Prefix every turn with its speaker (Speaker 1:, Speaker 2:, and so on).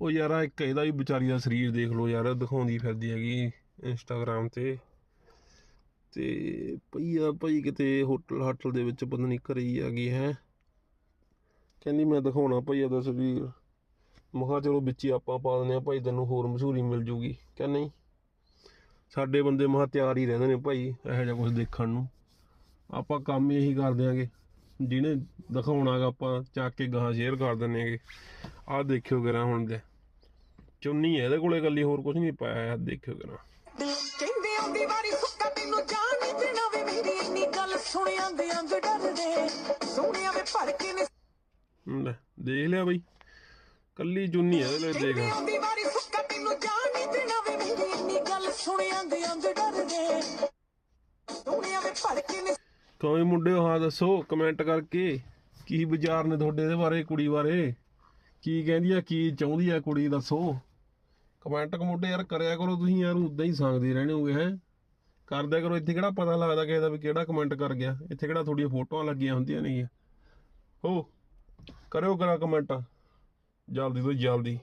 Speaker 1: ਉਹ ਯਾਰ ਆਹ ਇੱਕ ਇਹਦਾ ਵੀ ਵਿਚਾਰੀ ਦਾ ਸਰੀਰ ਦੇਖ ਲਓ ਯਾਰ, ਦਿਖਾਉਂਦੀ ਫਿਰਦੀ ਹੈਗੀ ਇੰਸਟਾਗ੍ਰam ਤੇ। ਤੇ ਪਈਆ ਭਾਈ ਕਿਤੇ ਹੋਟਲ ਹਾਟਲ ਦੇ ਵਿੱਚ ਪਤਾ ਨਹੀਂ ਘਰੇ ਹੀ ਹੈਗੀ ਹੈ। ਕਹਿੰਦੀ ਮੈਂ ਦਿਖਾਉਣਾ ਭਈਆ ਦਾ ਸਰੀਰ। ਮੈਂ ਚਲੋ ਵਿੱਚ ਹੀ ਆਪਾਂ ਪਾ ਦਿੰਦੇ ਆ ਭਾਈ ਤੈਨੂੰ ਹੋਰ ਮਸ਼ਹੂਰੀ ਮਿਲ ਜੂਗੀ ਕਿ ਨਹੀਂ? ਸਾਡੇ ਬੰਦੇ ਮਹਾ ਤਿਆਰ ਹੀ ਰਹਿੰਦੇ ਨੇ ਭਾਈ, ਇਹੋ ਜਿਹਾ ਕੁਝ ਦੇਖਣ ਨੂੰ। ਆਪਾਂ ਕੰਮ ਹੀ ਇਹੀ ਕਰ ਦਿਆਂਗੇ ਜਿਹਨੇ ਦਿਖਾਉਣਾਗਾ ਆਪਾਂ ਚੱਕ ਕੇ ਗਾਹਾਂ ਸ਼ੇਅਰ ਕਰ ਦਿੰਦੇ ਹੈਗੇ। ਆਹ ਦੇਖਿਓ ਕਰਾਂ ਹੁਣ ਦੇ ਚੁੰਨੀ ਹੈ ਇਹਦੇ ਕੋਲੇ ਇਕੱਲੀ ਹੋਰ ਕੁਝ ਨਹੀਂ ਪਾਇਆ ਹੈ ਦੇਖਿਓ ਕਰਾਂ
Speaker 2: ਕਹਿੰਦੇ ਆਉਂਦੀ ਵਾਰੀ ਸੁੱਕਾ ਤੈਨੂੰ ਜਾਣ ਨਹੀਂ ਦੇਣਾ ਵੇ ਮੇਰੀ ਇੰਨੀ ਗੱਲ ਸੁਣਿਆਂ ਦੇ ਅੰਗ ਡਰਦੇ। ਸੋਹਣਿਆ ਵੇ ਭਰ ਕੇ ਨੇ
Speaker 1: ਲੈ ਦੇਖ ਲਿਆ ਬਈ। ਕੱਲੀ ਚੁੰਨੀ ਹੈ ਇਹਦੇ ਲਈ
Speaker 2: ਕਹਿੰਦੇ
Speaker 1: ਦੇਖ
Speaker 2: ਆਉਂਦੀ ਵਾਰੀ ਸੁੱਕਾ ਤੈਨੂੰ ਜਾਣ ਨਹੀਂ ਦੇਣਾ ਵੇ ਮੇਰੀ ਇੰਨੀ ਗੱਲ ਸੁਣਿਆਂ ਦੇ ਅੰਗ ਡਰਦੇ। ਸੋਹਣਿਆ ਵੇ ਭਰ ਕੇ ਨੇ
Speaker 1: ਕਿਵੇਂ ਮੁੰਡਿਓ ਹਾਂ ਦੱਸੋ ਕਮੈਂਟ ਕਰਕੇ ਕੀ ਵਿਚਾਰ ਨੇ ਤੁਹਾਡੇ ਇਹਦੇ ਬਾਰੇ ਕੁੜੀ ਬਾਰੇ? ਕੀ ਕਹਿੰਦੀ ਆ, ਕੀ ਚਾਹੁੰਦੀ ਆ ਕੁੜੀ, ਦੱਸੋ। ਕਮੈਂਟ ਕਮੋਟੇ ਯਾਰ ਕਰਿਆ ਕਰੋ ਤੁਸੀਂ ਯਾਰ, ਉਦਾਂ ਹੀ ਸੰਗਦੇ ਰਹਿਣੇ ਹੋਗੇ, ਹੈ। ਕਰਦਿਆ ਕਰੋ, ਇੱਥੇ ਕਿਹੜਾ ਪਤਾ ਲੱਗਦਾ ਕਿਸੇ ਦਾ ਵੀ ਕਿਹੜਾ ਕਮੈਂਟ ਕਰ ਗਿਆ। ਇੱਥੇ ਕਿਹੜਾ ਤੁਹਾਡੀਆਂ ਫੋਟੋਆਂ ਲੱਗੀਆਂ ਹੁੰਦੀਆਂ ਨਹੀਂ ਹੋ, ਕਰਿਓ ਕਰਾ ਕਮੈਂਟ। ਜਲਦੀ ਤੋਂ ਜਲਦੀ।